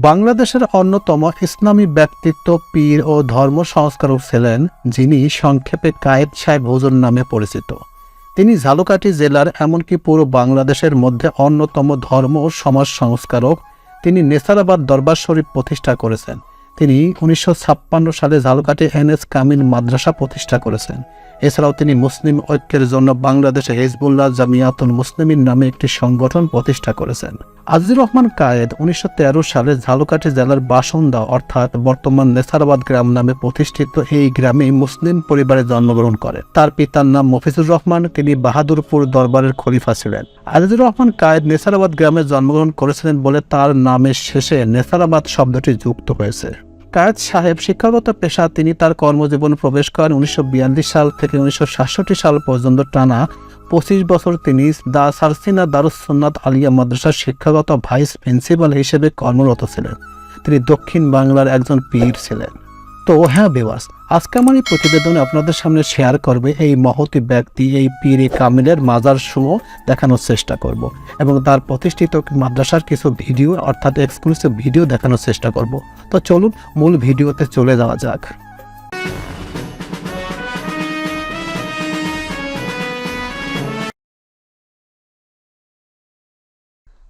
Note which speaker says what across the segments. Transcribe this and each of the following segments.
Speaker 1: বাংলাদেশের অন্যতম ইসলামী ব্যক্তিত্ব, পীর ও ধর্ম সংস্কারক ছিলেন যিনি সংক্ষেপে কায়েদ সাহেব হুজুর নামে পরিচিত। তিনি ঝালকাঠি জেলার এমনকি পুরো বাংলাদেশের মধ্যে অন্যতম ধর্ম ও সমাজ সংস্কারক। তিনি নেসারাবাদ দরবার শরীফ প্রতিষ্ঠা করেছেন। তিনি উনিশশো ছাপ্পান্ন সালে ঝালকাঠি এনএস কামিল মাদ্রাসা প্রতিষ্ঠা করেছেন। এছাড়াও তিনি মুসলিম ঐক্যের জন্য বাংলাদেশে হিজবুল্লাহ জামিয়াতুল মুসলিমিন নামে একটি সংগঠন প্রতিষ্ঠা করেছেন। আজিজুর রহমান কায়েদ উনিশশো সালে ঝালকাঠি জেলার বাসন্দা, অর্থাৎ বর্তমান নেসারাবাদ গ্রাম নামে প্রতিষ্ঠিত এই গ্রামে মুসলিম পরিবারে জন্মগ্রহণ করেন তার পিতার নাম মফিজুর রহমান, তিনি বাহাদুরপুর দরবারের খলিফা ছিলেন। আজিজুর রহমান কায়েদ নেসারাবাদ গ্রামে জন্মগ্রহণ করেছিলেন বলে তার নামের শেষে নেসারাবাদ শব্দটি যুক্ত হয়েছে। কায়েদ সাহেব শিক্ষাগত পেশা তিনি তার কর্মজীবন প্রবেশ করেন উনিশশো বিয়াল্লিশ সাল থেকে উনিশশো সাতষট্টি সাল পর্যন্ত টানা পঁচিশ বছর তিনি দা সারসিনা দারুসন্নাত আলিয়া মাদ্রাসার শিক্ষাগত ভাইস প্রিন্সিপাল হিসেবে কর্মরত ছিলেন। তিনি দক্ষিণ বাংলার একজন পীর ছিলেন। তো হ্যাঁ বেওয়াস আজকে আমার এই প্রতিবেদনে আপনাদের সামনে শেয়ার করবে এই মহতি ব্যক্তি, এই পীরে কামিলের মাজার সমূহ দেখানোর চেষ্টা করব এবং তার প্রতিষ্ঠিত মাদ্রাসার কিছু ভিডিও, অর্থাৎ এক্সক্লুসিভ ভিডিও দেখানোর চেষ্টা করব। তো চলুন মূল ভিডিওতে চলে যাওয়া যাক।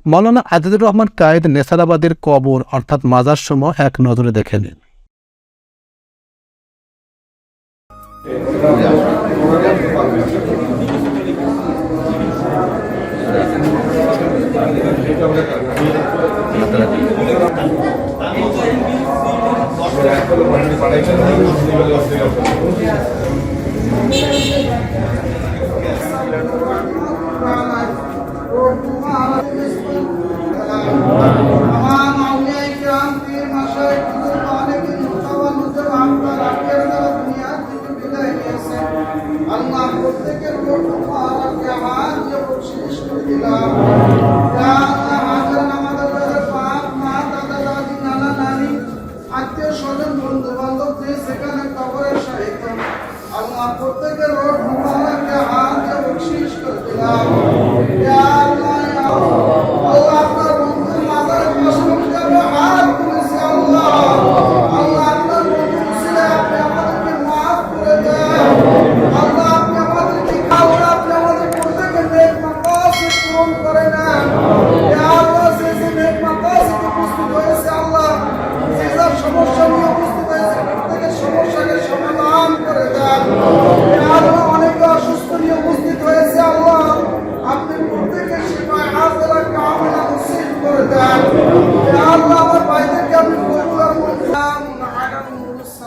Speaker 1: মৌলানা আজাদুর রহমান কায়েদ নেসারাবাদের কবর, অর্থাৎ মাজার সময় এক নজরে দেখে নিন
Speaker 2: Thank you. Amen.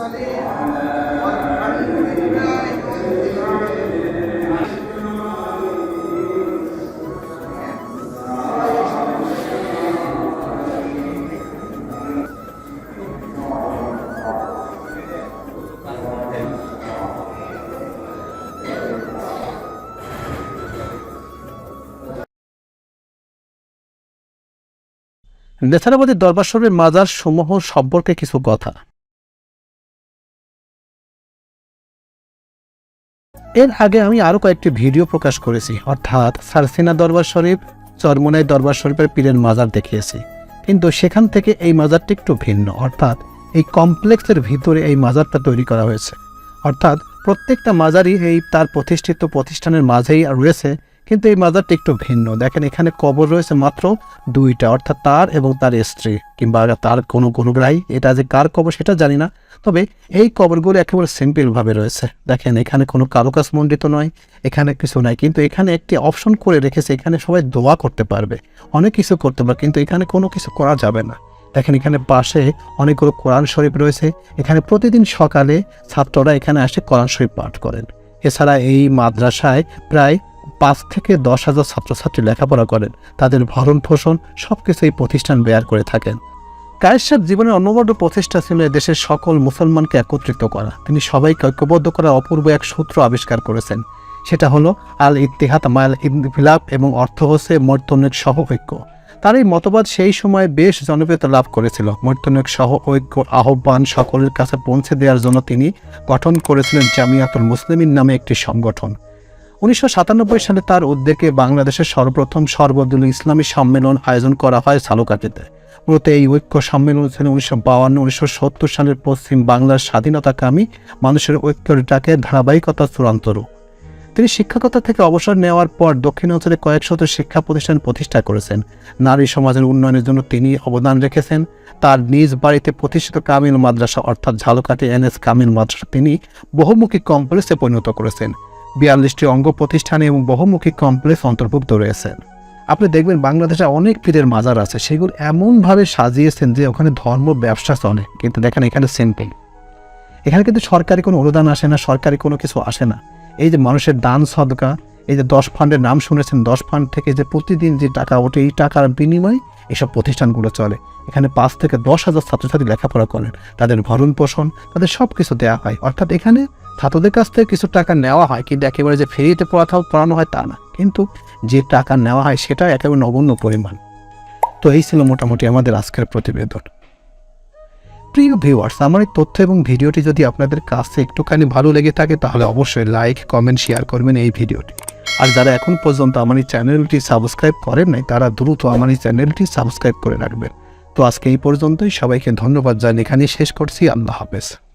Speaker 2: মুরসালিন আলহামদুলিল্লাহি রাব্বিল আলামিন
Speaker 1: নেসারাবাদী দরবার শরীফের মাজার সমূহ সম্পর্কে কিছু কথা। এর আগে আমি আরও কয়েকটি ভিডিও প্রকাশ করেছি, অর্থাৎ সারসিনা দরবার শরীফ, চরমোনাই দরবার শরীফের পীরের মাজার দেখিয়েছি। কিন্তু সেখান থেকে এই মাজারটি একটু ভিন্ন, অর্থাৎ এই কমপ্লেক্সের ভিতরে এই মাজারটা তৈরি করা হয়েছে। অর্থাৎ প্রত্যেকটা মাজারই এই তার প্রতিষ্ঠিত প্রতিষ্ঠানের মাঝেই রয়েছে কিন্তু এই মাজারটি একটু ভিন্ন। দেখেন, এখানে কবর রয়েছে মাত্র দুইটা, অর্থাৎ তার এবং তার স্ত্রী, কিংবা তার কোনো গুণগ্রাহী এটা যে কার কবর সেটা জানি না, তবে এই কবরগুলো একেবারে সিম্পলভাবে রয়েছে। দেখেন, এখানে কোনো কারুকাজ মণ্ডিত নয়, এখানে কিছু নাই। কিন্তু এখানে একটি অপশন করে রেখেছে, এখানে সবাই দোয়া করতে পারবে। অনেক কিছু করতে পারবে, কিন্তু এখানে কোনো কিছু করা যাবে না। দেখেন, এখানে পাশে অনেকগুলো কোরআন শরীফ রয়েছে। এখানে প্রতিদিন সকালে ছাত্ররা এখানে আসে কোরআন শরীফ পাঠ করেন। এছাড়া এই মাদ্রাসায় প্রায় পাঁচ থেকে দশ হাজার ছাত্রছাত্রী লেখাপড়া করেন। তাদের ভরণ পোষণ সব কিছু এই প্রতিষ্ঠান বেয়ার করে থাকেন। কায়ের জীবনের অন্যবর্ণ প্রচেষ্টা ছিল দেশের সকল মুসলমানকে একত্রিত করা। তিনি সবাইকে ঐক্যবদ্ধ করার অপূর্ব এক সূত্র আবিষ্কার করেছেন। সেটা হলো আল ইতিহাদ মায়াল ইনফিলাপ এবং অর্থ হচ্ছে মর্তনের সহ ঐক্য তার এই মতবাদ সেই সময় বেশ জনপ্রিয়তা লাভ করেছিল। মর্তনের সহ ঐক্য আহ্বান সকলের কাছে পৌঁছে দেওয়ার জন্য তিনি গঠন করেছিলেন জামিয়াতুল মুসলিমিন নামে একটি সংগঠন। উনিশশো সাতানব্বই সালে তার উদ্যোগে বাংলাদেশের সর্বপ্রথম সর্বদলীয় ইসলামী সম্মেলন আয়োজন করা হয় সালুকাটিতে। মূলত এই ঐক্য সম্মেলন ছিল উনিশশো বাউান্ন উনিশশো সত্তর সালের পশ্চিম বাংলার স্বাধীনতাকামী মানুষের ঐক্যের ডাকে ধারাবাহিকতা চূড়ান্ত রূপ। তিনি শিক্ষকতা থেকে অবসর নেওয়ার পর দক্ষিণ অঞ্চলে কয়েক শত শিক্ষা প্রতিষ্ঠান প্রতিষ্ঠা করেছেন। নারী সমাজের উন্নয়নের জন্য তিনি অবদান রেখেছেন। তার নিজ বাড়িতে প্রতিষ্ঠিত কামিল মাদ্রাসা, অর্থাৎ ঝালকাঠি এনএস কামিল মাদ্রাসা তিনি বহুমুখী কমপ্লেক্সে পরিণত করেছেন। বিয়াল্লিশটি অঙ্গ প্রতিষ্ঠানে এবং বহুমুখী কমপ্লেক্স অন্তর্ভুক্ত রয়েছেন আপনি দেখবেন বাংলাদেশে অনেক পীরের মাজার আছে, সেগুলো এমনভাবে সাজিয়েছেন যে ওখানে ধর্ম ব্যবসা চলে, কিন্তু দেখেন এখানে সিম্পল এখানে কিন্তু সরকারি কোনো অনুদান আসে না, সরকারি কোনো কিছু আসে না। এই যে মানুষের দান সদকা, এই যে দশ ফান্ডের নাম শুনেছেন, দশ ফান্ড থেকে যে প্রতিদিন যে টাকা ওঠে, এই টাকার বিনিময়ে এসব প্রতিষ্ঠানগুলো চলে। এখানে পাঁচ থেকে দশ হাজার ছাত্রছাত্রী লেখাপড়া করেন, তাদের ভরণ পোষণ তাদের সব কিছু দেওয়া হয়। অর্থাৎ এখানে ছাত্রদের কাছ থেকে কিছু টাকা নেওয়া হয় কিন্তু একেবারে যে ফ্রিতে পড়াথাও পড়ানো হয় তা না। কিন্তু যে টাকা নেওয়া হয় সেটা একেবারে নগণ্য পরিমাণ। তো এই ছিল মোটামুটি আমাদের আজকের প্রতিবেদন। প্রিয় ভিউয়ার্স আমার এই তথ্য এবং ভিডিওটি যদি আপনাদের কাছে একটুখানি ভালো লেগে থাকে, তাহলে অবশ্যই লাইক কমেন্ট শেয়ার করবেন এই ভিডিওটি। আর যারা এখন পর্যন্ত আমার এই চ্যানেলটি সাবস্ক্রাইব করেন নাই, তারা দ্রুত আমার এই চ্যানেলটি সাবস্ক্রাইব করে রাখবেন। তো আজকে এই পর্যন্তই, সবাইকে ধন্যবাদ জানিয়ে এখানেই শেষ করছি। আল্লাহ হাফেজ।